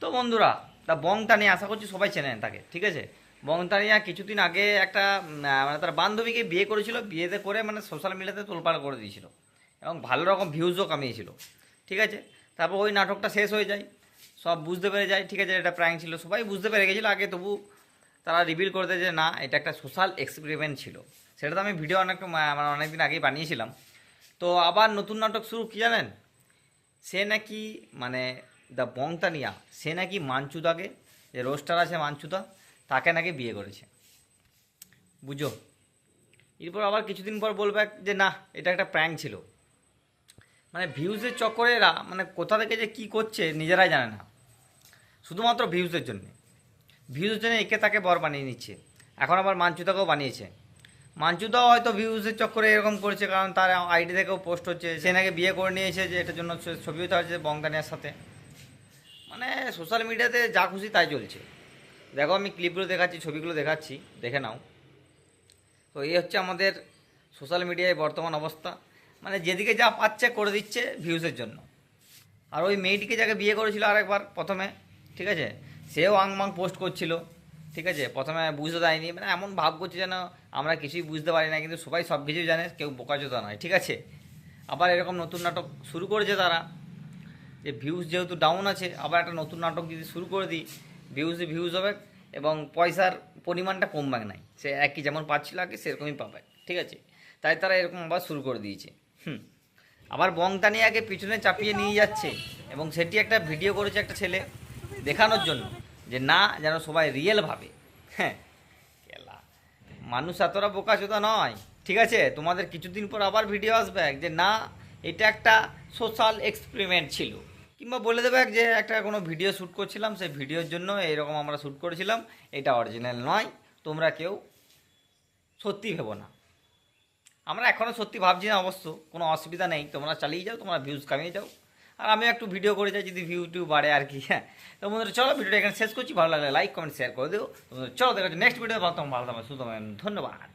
তো বন্ধুরা, তা বংতানিয়া আশা করছি সবাই চেনেন তাকে, ঠিক আছে? বংতানিয়া কিছুদিন আগে একটা মানে তার বান্ধবীকে বিয়ে করেছিল, বিয়েতে করে মানে সোশ্যাল মিডিয়াতে তোলপাড় করে দিয়েছিল এবং ভালো রকম ভিউজও কামিয়েছিল, ঠিক আছে? তারপর ওই নাটকটা শেষ হয়ে যায়, সব বুঝতে পেরে যায়, ঠিক আছে, এটা প্র্যাঙ্ক ছিল, সবাই বুঝতে পেরে গেছিল, আগে তবু তারা রিভিল করতে যে না, এটা একটা সোশ্যাল এক্সপেরিমেন্ট ছিল, সেটা তো আমি ভিডিও অনেক মানে অনেকদিন আগেই বানিয়েছিলাম। তো আবার নতুন নাটক শুরু, কি জানেন? সে নাকি মানে দ্য বংতানিয়া সে নাকি মানচুদাকে যে রোস্টার আছে মানচুদা তাকে নাকি বিয়ে করেছে। বুঝো? এরপর আবার কিছুদিন পর বলবে যে, না, এটা একটা প্র্যাঙ্ক ছিল। মানে ভিউজের চক্করে এরা মানে কোথা থেকে যে কী করছে, নিজেরাই জানে না। শুধুমাত্র ভিউজের জন্য। ভিউজের জন্য একে তাকে বর বানিয়ে নিচ্ছে। এখন আবার মানচুদাকেও বানিয়েছে। মানচুদাও হয়তো ভিউজের চক্করে এরকম করেছে, কারণ তার আইডি থেকেও পোস্ট হচ্ছে। সে নাকি বিয়ে করে নিয়েছে, যে এটার জন্য ছবিও তো হচ্ছে বঙ্গানিয়ার সাথে। মানে সোশ্যাল মিডিয়াতে যা খুশি তাই চলছে। দেখো আমি ক্লিপগুলো দেখাচ্ছি, ছবিগুলো দেখাচ্ছি, দেখে নাও। তো এই হচ্ছে আমাদের সোশ্যাল মিডিয়ায় বর্তমান অবস্থা। মানে যেদিকে যা পাচ্ছে করে দিচ্ছে ভিউজের জন্য। আর ওই মেয়েটিকে যাকে বিয়ে করেছিল আরেকবার প্রথমে, ঠিক আছে? সেও আংমাং পোস্ট করছিল, ঠিক আছে? প্রথমে বুঝতে দেয়নি মানে এমন ভাব করছে যেন আমরা কিছুই বুঝতে পারি না, কিন্তু সবাই সব কিছুই জানে, কেউ বোকাচোদা নয়, ঠিক আছে? আবার এরকম নতুন নাটক শুরু করেছে তারা। যে ভিউজ যেহেতু ডাউন আছে, আবার একটা নতুন নাটক যদি শুরু করে দিই ভিউজে ভিউজ হবে এবং পয়সার পরিমাণটা কমবে নাই। সে একই যেমন পাচ্ছিল আগে, সেরকমই পাবে, ঠিক আছে? তাই তারা এরকম আবার শুরু করে দিয়েছে। হুম। আবার বংতানিয়াকে পিছনে চাপিয়ে নিয়ে যাচ্ছে এবং সেটি একটা ভিডিও করেছে একটা ছেলে দেখানোর জন্য, যে না, যেন সবাই রিয়েল ভাবে। হ্যাঁ। কেলা মানুষ এতটা বোকাচোদা নয়, ঠিক আছে? তোমাদের কিছুদিন পর আবার ভিডিও আসবে, যে না, এটা একটা সোশ্যাল এক্সপেরিমেন্ট ছিল। কিংবা বলে দেবে যে একটা কোনো ভিডিও শ্যুট করছিলাম, সেই ভিডিওর জন্য এইরকম আমরা শ্যুট করেছিলাম। এটা অরিজিনাল নয়, তোমরা কেউ সত্যি ভেবো না। আমরা এখনও সত্যি ভাবছি না অবশ্য, কোনো অসুবিধা নেই। তোমরা চালিয়ে যাও, তোমরা ভিউজ কামিয়ে যাও। আর আমি একটু ভিডিও করে যাই, যদি ভিউ টিউ বাড়ে আর কি। হ্যাঁ তো বন্ধুরা, চলো ভিডিওটা এখানে শেষ করছি। ভালো লাগলে লাইক কমেন্ট শেয়ার করে দিও। চলো দেখা নেক্সট ভিডিও ভালো তোমার ভালো থাকবে ধন্যবাদ।